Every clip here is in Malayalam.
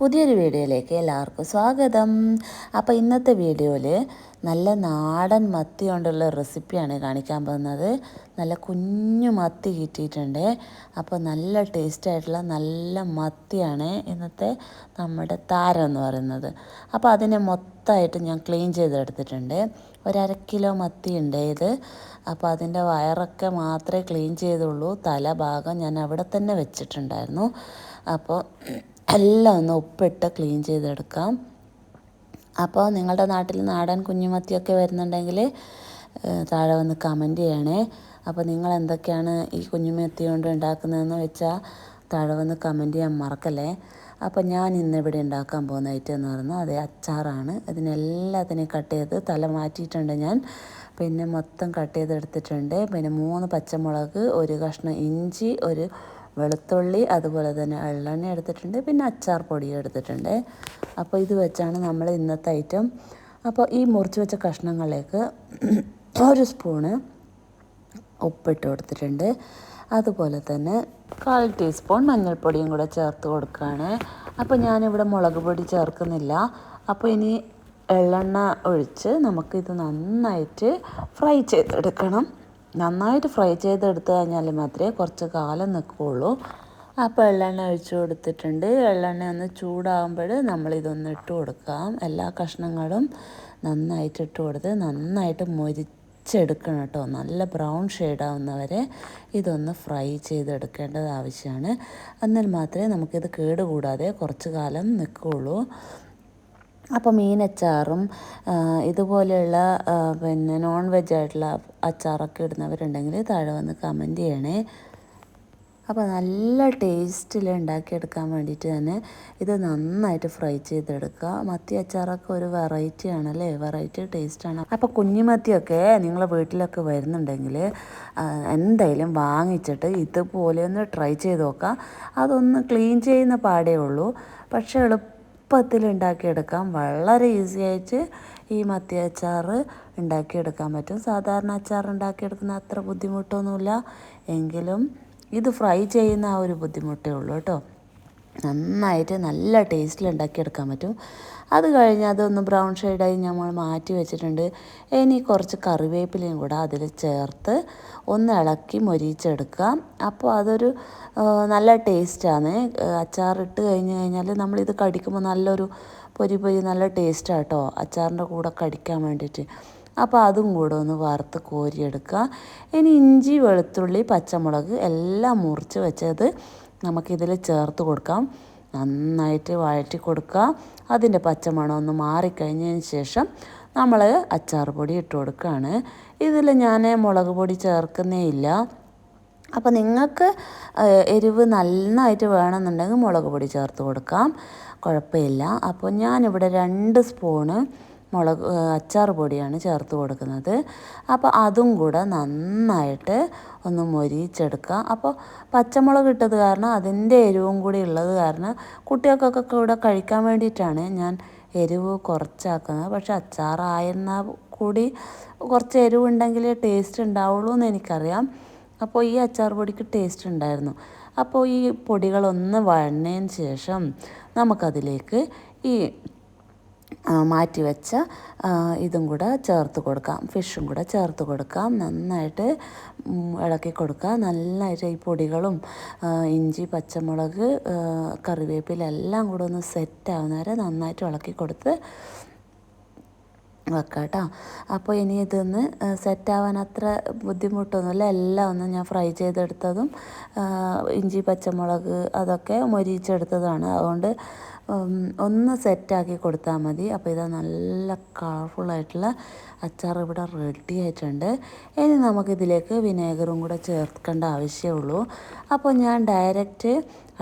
പുതിയൊരു വീഡിയോയിലേക്ക് എല്ലാവർക്കും സ്വാഗതം. അപ്പോൾ ഇന്നത്തെ വീഡിയോയിൽ നല്ല നാടൻ മത്തി കൊണ്ടുള്ള റെസിപ്പിയാണ് കാണിക്കാൻ പോകുന്നത്. നല്ല കുഞ്ഞു മത്തി കിട്ടിയിട്ടുണ്ട്. അപ്പോൾ നല്ല ടേസ്റ്റ് ആയിട്ടുള്ള നല്ല മത്തിയാണ് ഇന്നത്തെ നമ്മുടെ താരം എന്ന് പറയുന്നത്. അപ്പോൾ അതിനെ മൊത്തമായിട്ട് ഞാൻ ക്ലീൻ ചെയ്തെടുത്തിട്ടുണ്ട്. ഒരര കിലോ മത്തി ഉണ്ട് ഇത്. അപ്പോൾ അതിന്റെ വയറൊക്കെ മാത്രമേ ക്ലീൻ ചെയ്തുള്ളൂ. തലഭാഗം ഞാൻ അവിടെ തന്നെ വെച്ചിട്ടുണ്ടായിരുന്നു. അപ്പോൾ എല്ലാം ഒന്ന് ഉപ്പിട്ട് ക്ലീൻ ചെയ്തെടുക്കാം. അപ്പോൾ നിങ്ങളുടെ നാട്ടിൽ നാടൻ കുഞ്ഞുമത്തിയൊക്കെ വരുന്നുണ്ടെങ്കിൽ താഴെ വന്ന് കമന്റ് ചെയ്യണേ. അപ്പോൾ നിങ്ങൾ എന്തൊക്കെയാണ് ഈ കുഞ്ഞുമത്തി കൊണ്ട് ഉണ്ടാക്കുന്നതെന്ന് വെച്ചാൽ താഴെ വന്ന് കമന്റ് ചെയ്യാൻ മറക്കല്ലേ. അപ്പോൾ ഞാൻ ഇന്നിവിടെ ഉണ്ടാക്കാൻ പോകുന്ന ഐറ്റം എന്ന് പറഞ്ഞാൽ അതേ അച്ചാറാണ്. ഇതിനെല്ലാത്തിനെയും കട്ട് ചെയ്ത് തല മാറ്റിയിട്ടുണ്ട് ഞാൻ. പിന്നെ മൊത്തം കട്ട് ചെയ്തെടുത്തിട്ടുണ്ട്. പിന്നെ മൂന്ന് പച്ചമുളക് ഒരു കഷ്ണം ഇഞ്ചി ഒരു വെളുത്തുള്ളി അതുപോലെ തന്നെ എള്ളെണ്ണ എടുത്തിട്ടുണ്ട് പിന്നെ അച്ചാർ പൊടി എടുത്തിട്ടുണ്ട്. അപ്പോൾ ഇത് വെച്ചാണ് നമ്മൾ ഇന്നത്തെ ഐറ്റം അപ്പോൾ ഈ മുറിച്ച് വെച്ച കഷ്ണങ്ങളിലേക്ക് ഒരു സ്പൂണ് ഉപ്പിട്ട് കൊടുത്തിട്ടുണ്ട്. അതുപോലെ തന്നെ കാൽ ടീസ്പൂൺ മഞ്ഞൾപ്പൊടിയും കൂടെ ചേർത്ത് കൊടുക്കുകയാണ്. അപ്പോൾ ഞാനിവിടെ മുളക് പൊടി ചേർക്കുന്നില്ല. അപ്പോൾ ഇനി എള്ളെണ്ണ ഒഴിച്ച് നമുക്കിത് നന്നായിട്ട് ഫ്രൈ ചെയ്തെടുക്കണം. നന്നായിട്ട് ഫ്രൈ ചെയ്തെടുത്ത് കഴിഞ്ഞാൽ മാത്രമേ കുറച്ച് കാലം നിൽക്കുകയുള്ളൂ. അപ്പോൾ എള്ളെണ്ണ ഒഴിച്ചു കൊടുത്തിട്ടുണ്ട്. എള്ളെണ്ണ ഒന്ന് ചൂടാകുമ്പോൾ നമ്മളിതൊന്ന് ഇട്ട് കൊടുക്കാം. എല്ലാ കഷ്ണങ്ങളും നന്നായിട്ട് ഇട്ട് കൊടുത്ത് നന്നായിട്ട് മൊരിച്ചെടുക്കണം കേട്ടോ. നല്ല ബ്രൗൺ ഷെയ്ഡാവുന്നവരെ ഇതൊന്ന് ഫ്രൈ ചെയ്തെടുക്കേണ്ടത് ആവശ്യമാണ്. എന്നാൽ മാത്രമേ നമുക്കിത് കേടുകൂടാതെ കുറച്ച് കാലം നിൽക്കുകയുള്ളൂ. അപ്പോൾ മീനച്ചാറും ഇതുപോലെയുള്ള പിന്നെ നോൺ വെജ് ആയിട്ടുള്ള അച്ചാറൊക്കെ ഇടുന്നവരുണ്ടെങ്കിൽ താഴെ വന്ന് കമന്റ് ചെയ്യണേ. അപ്പോൾ നല്ല ടേസ്റ്റിൽ ഉണ്ടാക്കിയെടുക്കാൻ വേണ്ടിയിട്ട് തന്നെ ഇത് നന്നായിട്ട് ഫ്രൈ ചെയ്തെടുക്കുക. മത്തി അച്ചാറൊക്കെ ഒരു വെറൈറ്റി ആണല്ലേ? വെറൈറ്റി ടേസ്റ്റാണ് അപ്പോൾ കുഞ്ഞുമത്തിയൊക്കെ നിങ്ങളെ വീട്ടിലൊക്കെ വരുന്നുണ്ടെങ്കിൽ എന്തായാലും വാങ്ങിച്ചിട്ട് ഇതുപോലെ ഒന്ന് ട്രൈ ചെയ്ത് നോക്കാം അതൊന്ന് ക്ലീൻ ചെയ്യുന്ന പാടേ ഉള്ളൂ. പക്ഷേ എളുപ്പം എളുപ്പത്തിൽ ഉണ്ടാക്കിയെടുക്കാം വളരെ ഈസി ആയിട്ട് ഈ മത്തി അച്ചാർ ഉണ്ടാക്കിയെടുക്കാൻ പറ്റും. സാധാരണ അച്ചാർ ഉണ്ടാക്കിയെടുക്കുന്ന അത്ര ബുദ്ധിമുട്ടൊന്നുമില്ല. എങ്കിലും ഇത് ഫ്രൈ ചെയ്യുന്ന ആ ഒരു ബുദ്ധിമുട്ടേ ഉള്ളൂ കേട്ടോ. നന്നായിട്ട് നല്ല ടേസ്റ്റിൽ ഉണ്ടാക്കിയെടുക്കാൻ പറ്റും. അത് കഴിഞ്ഞ് അതൊന്ന് ബ്രൗൺ ഷെയ്ഡായി നമ്മൾ മാറ്റി വെച്ചിട്ടുണ്ട്. ഇനി കുറച്ച് കറിവേപ്പിലയും കൂടെ അതിൽ ചേർത്ത് ഒന്ന് ഇളക്കി മൊരിച്ചെടുക്കാം അപ്പോൾ അതൊരു നല്ല ടേസ്റ്റാണ് അച്ചാറിട്ട് കഴിഞ്ഞ് കഴിഞ്ഞാൽ നമ്മളിത് കടിക്കുമ്പോൾ നല്ലൊരു പൊരി പൊരി നല്ല ടേസ്റ്റാണ് കേട്ടോ അച്ചാറിന്റെ കൂടെ കടിക്കാൻ വേണ്ടിയിട്ട്. അപ്പോൾ അതും കൂടെ ഒന്ന് വറുത്ത് കോരിയെടുക്കുക. ഇനി ഇഞ്ചി വെളുത്തുള്ളി പച്ചമുളക് എല്ലാം മുറിച്ച് വെച്ചത് നമുക്കിതിൽ ചേർത്ത് കൊടുക്കാം. നന്നായിട്ട് വഴറ്റി കൊടുക്കുക. അതിന്റെ പച്ചമണം ഒന്ന് മാറിക്കഴിഞ്ഞതിന് ശേഷം നമ്മൾ അച്ചാർ പൊടി ഇട്ട് കൊടുക്കുകയാണ്. ഇതിൽ ഞാൻ മുളക് പൊടി ചേർക്കുന്നേ ഇല്ല. അപ്പോൾ നിങ്ങൾക്ക് എരിവ് നന്നായിട്ട് വേണമെന്നുണ്ടെങ്കിൽ മുളക് പൊടി ചേർത്ത് കൊടുക്കാം. കുഴപ്പമില്ല. അപ്പോൾ ഞാനിവിടെ രണ്ട് സ്പൂണ് മുളക് അച്ചാർ പൊടിയാണ് ചേർത്ത് കൊടുക്കുന്നത്. അപ്പോൾ അതും കൂടെ നന്നായിട്ട് ഒന്ന് മൊരിച്ചെടുക്കുക. അപ്പോൾ പച്ചമുളക് ഇട്ടത് കാരണം അതിന്റെ എരിവും കൂടി ഉള്ളത് കാരണം കുട്ടികൾക്കൊക്കെ കൂടെ കഴിക്കാൻ വേണ്ടിയിട്ടാണ് ഞാൻ എരിവ് കുറച്ചാക്കുന്നത്. പക്ഷെ അച്ചാറായിരുന്നാൽ കൂടി കുറച്ച് എരിവുണ്ടെങ്കിൽ ടേസ്റ്റ് ഉണ്ടാവുള്ളൂ എന്ന് എനിക്കറിയാം. അപ്പോൾ ഈ അച്ചാർ പൊടിക്ക് ടേസ്റ്റ് ഉണ്ടായിരുന്നു. അപ്പോൾ ഈ പൊടികളൊന്ന് വഴന്നതിന് ശേഷം നമുക്കതിലേക്ക് ഈ മാറ്റി വെച്ച ഇതും കൂടെ ചേർത്ത് കൊടുക്കാം. ഫിഷും കൂടെ ചേർത്ത് കൊടുക്കാം. നന്നായിട്ട് ഇളക്കി കൊടുക്കുക നന്നായിട്ട് ഈ പൊടികളും ഇഞ്ചി പച്ചമുളക് കറിവേപ്പില എല്ലാം കൂടെ ഒന്ന് സെറ്റ് ആവുന്നവരെ നന്നായിട്ട് ഇളക്കി കൊടുത്ത് വെക്കാം കേട്ടോ. അപ്പോൾ ഇനി ഇതൊന്ന് സെറ്റാവാൻ അത്ര ബുദ്ധിമുട്ടൊന്നുമില്ല. എല്ലാം ഒന്ന് ഞാൻ ഫ്രൈ ചെയ്തെടുത്തതും ഇഞ്ചി പച്ചമുളക് അതൊക്കെ മൊരിച്ചെടുത്തതാണ്. അതുകൊണ്ട് ഒന്ന് സെറ്റാക്കി കൊടുത്താൽ മതി. അപ്പോൾ ഇതാ നല്ല കളർഫുള്ളായിട്ടുള്ള അച്ചാർ ഇവിടെ റെഡി ആയിട്ടുണ്ട്. ഇനി നമുക്കിതിലേക്ക് വിനേഗറും കൂടെ ചേർക്കേണ്ട ആവശ്യമുള്ളൂ അപ്പോൾ ഞാൻ ഡയറക്റ്റ്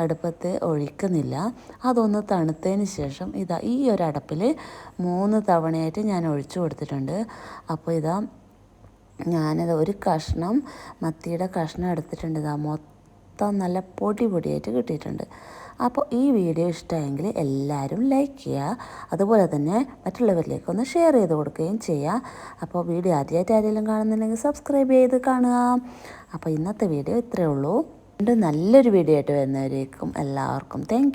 അടുപ്പത്ത് ഒഴിക്കുന്നില്ല. അതൊന്ന് തണുത്തതിന് ശേഷം ഇതാ ഈ ഒരു അടപ്പിൽ മൂന്ന് തവണയായിട്ട് ഞാൻ ഒഴിച്ചു കൊടുത്തിട്ടുണ്ട്. അപ്പോൾ ഇതാ ഞാനത് ഒരു കഷ്ണം മത്തിയുടെ കഷ്ണം എടുത്തിട്ടുണ്ട്. ഇതാ മൊത്തം നല്ല പൊടി പൊടിയായിട്ട് കിട്ടിയിട്ടുണ്ട്. അപ്പോൾ ഈ വീഡിയോ ഇഷ്ടമായെങ്കിൽ എല്ലാവരും ലൈക്ക് ചെയ്യുക. അതുപോലെ തന്നെ മറ്റുള്ളവരിലേക്ക് ഒന്ന് ഷെയർ ചെയ്ത് കൊടുക്കുകയും ചെയ്യുക. അപ്പോൾ വീഡിയോ ആദ്യമായിട്ട് ആരെങ്കിലും കാണുന്നുണ്ടെങ്കിൽ സബ്സ്ക്രൈബ് ചെയ്ത് കാണുക. അപ്പോൾ ഇന്നത്തെ വീഡിയോ ഇത്രയേ ഉള്ളൂ. നല്ലൊരു വീഡിയോ ആയിട്ട് വരുന്നവരേക്കും എല്ലാവർക്കും താങ്ക്